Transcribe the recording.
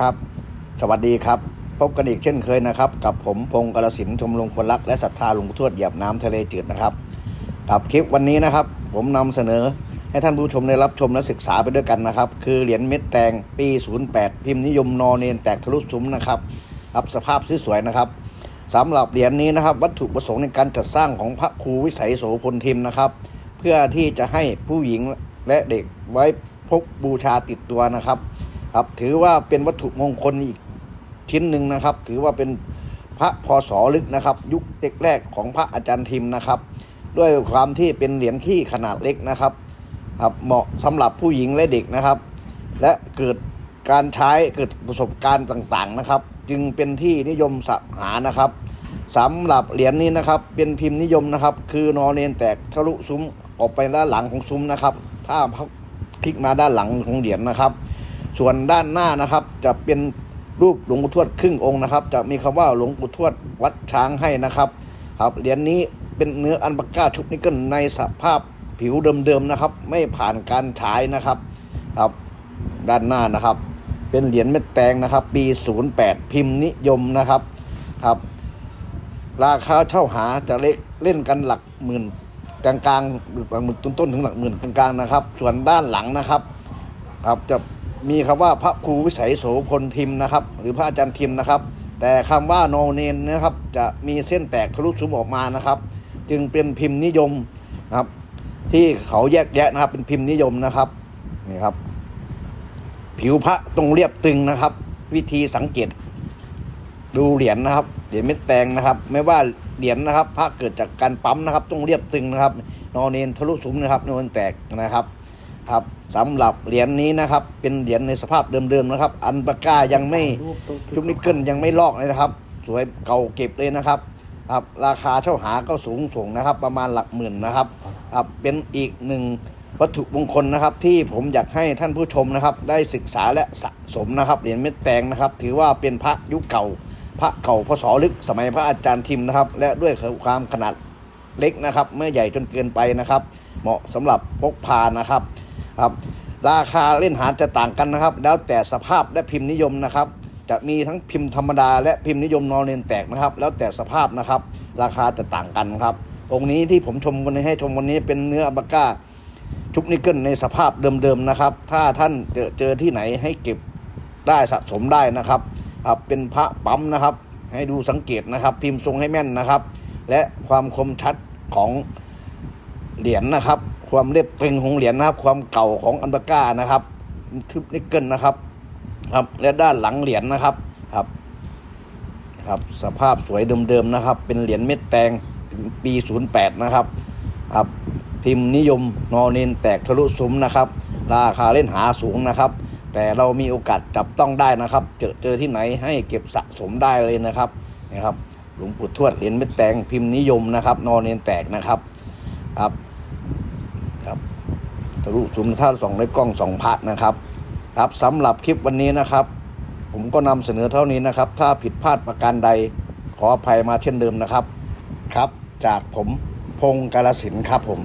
ครับ สวัสดีครับ พบกันอีกเช่นเคยนะครับ กับผมพงศ์กระสินชมรมคนรัก และศรัทธาหลวงทวดเหยียบน้ำทะเลจืดนะครับ กับคลิปวันนี้นะครับ ผมนำเสนอให้ท่านผู้ชมได้รับชมและศึกษาไปด้วยกันนะครับ คือเหรียญเม็ดแตงปี 08 พิมพ์นิยมนอเนนแตกทะลุซุ้มนะครับครับสภาพสวยๆนะครับสำหรับเหรียญนี้นะครับ วัตถุประสงค์ในการจัดสร้างของพระครูวิสัยโสพลทิมนะครับ เพื่อที่จะให้ผู้หญิงและเด็กไว้พกบูชาติดตัวนะครับ ครับ ถือว่าเป็นวัตถุมงคลอีกชิ้นหนึ่งนะครับ ถือว่าเป็นพระพศลึกนะครับ ยุคเด็กแรกของพระอาจารย์ทิมนะครับ ด้วยความที่เป็นเหรียญที่ขนาดเล็กนะครับครับเหมาะสำหรับผู้หญิงและเด็กนะครับ และเกิดการใช้เกิดประสบการณ์ต่างๆนะครับ จึงเป็นที่นิยมสหานะครับสำหรับเหรียญนี้นะครับ เป็นพิมพ์นิยมนะครับ คือนอเนนแตกทะลุซุ้มออกไปด้านหลังของซุ้มนะครับ ถ้าพลิกมาด้านหลังของเหรียญนะครับ ส่วนด้านหน้านะครับ จะเป็นรูปหลวงปู่ทวดครึ่งองค์นะครับ จะมีคำว่าหลวงปู่ทวดวัดช้างให้นะครับครับเหรียญนี้เป็นเนื้ออันปาก้าชุบนิกเกิลในสภาพผิวเดิมๆนะครับ ไม่ผ่านการฉายนะครับครับด้านหน้านะครับ เป็นเหรียญเม็ดแตงนะครับ ปี 08 พิมพ์นิยมนะครับครับ ราคาเช่าหาจะเล็กเล่นกันหลักหมื่นกลางๆหรือหลักหมื่นต้นๆถึงหลักหมื่นกลางๆนะครับ ส่วนด้านหลังนะครับ ครับจะ มีคำว่าพระครูวิสัยโสพลทิมนะครับ หรือพระอาจารย์ทิมนะครับ แต่คำว่าโนเนนนะครับ จะมีเส้นแตกทะลุซุ้มออกมานะครับ จึงเป็นพิมพ์นิยมนะครับ ที่เขาแยกแยะนะครับ เป็นพิมพ์นิยมนะครับนี่ครับ ผิวพระตรงเรียบตึงนะครับ วิธีสังเกต ดูเหรียญนะครับเหรียญเม็ดแตงนะครับ ไม่ว่าเหรียญนะครับพระเกิดจากการปั๊มนะครับ ต้องเรียบตึงนะครับ นอเนนทะลุซุ้มนะครับนอนแตกนะครับ ครับสำหรับเหรียญนี้นะครับ เป็นเหรียญในสภาพเดิมๆนะครับ อันปาก้ายังไม่ชุบนิกเกิลยังไม่ลอกเลยนะครับ สวยเก่าเก็บเลยนะครับครับราคาเช่าหาก็สูงส่งนะครับ ประมาณหลักหมื่นนะครับครับเป็นอีกหนึ่งวัตถุมงคลนะครับ ที่ผมอยากให้ท่านผู้ชมนะครับ ได้ศึกษาและสะสมนะครับเหรียญเม็ดแตงนะครับ ถือว่าเป็นพระยุคเก่า พระเก่าพศลึกสมัยพระอาจารย์ทิมนะครับ และด้วยความขนาดเล็กนะครับ ไม่ใหญ่จนเกินไปนะครับ เหมาะสำหรับพกพานะครับ ครับ ราคาเล่นหาจะต่างกันนะครับ แล้วแต่สภาพและพิมพ์นิยมนะครับ จะมีทั้งพิมพ์ธรรมดาและพิมพ์นิยมนอนเนนแตกนะครับ แล้วแต่สภาพนะครับ ราคาจะต่างกันครับ องค์นี้ที่ผมชมวันนี้ให้ชมวันนี้เป็นเนื้ออัลปาก้าชุบนิกเกิลในสภาพเดิมๆนะครับ ถ้าท่านเจอเจอที่ไหนให้เก็บได้สะสมได้นะครับครับเป็นพระปั๊มนะครับ ให้ดูสังเกตนะครับ พิมพ์ทรงให้แม่นนะครับ และความคมชัดของเหรียญนะครับ ความเรียบตึงของเหรียญนะครับ ความเก่าของอันปาก้านะครับชุบนิกเกิลนะครับ ครับ และด้านหลังเหรียญนะครับครับครับสภาพสวยเดิมๆนะครับ เป็นเหรียญเม็ดแตงปี 08 นะครับครับพิมพ์นิยมนอเนนแตกทะลุซุ้มนะครับ ราคาเล่นหาสูงนะครับ แต่เรามีโอกาสจับต้องได้นะครับ เจอเจอที่ไหนให้เก็บสะสมได้เลยนะครับนะครับหลวงปู่ทวดเหรียญเม็ดแตงพิมพ์นิยมนะครับ นอเนนแตกนะครับครับ ครับทะลุซุ้มท่าสองในกล้องสองพัดนะครับ ครับสำหรับคลิปวันนี้นะครับ ผมก็นำเสนอเท่านี้นะครับ ถ้าผิดพลาดประการใดขออภัยมาเช่นเดิมนะครับ ครับ จากผมพงศ์กาลสินธุ์ครับผม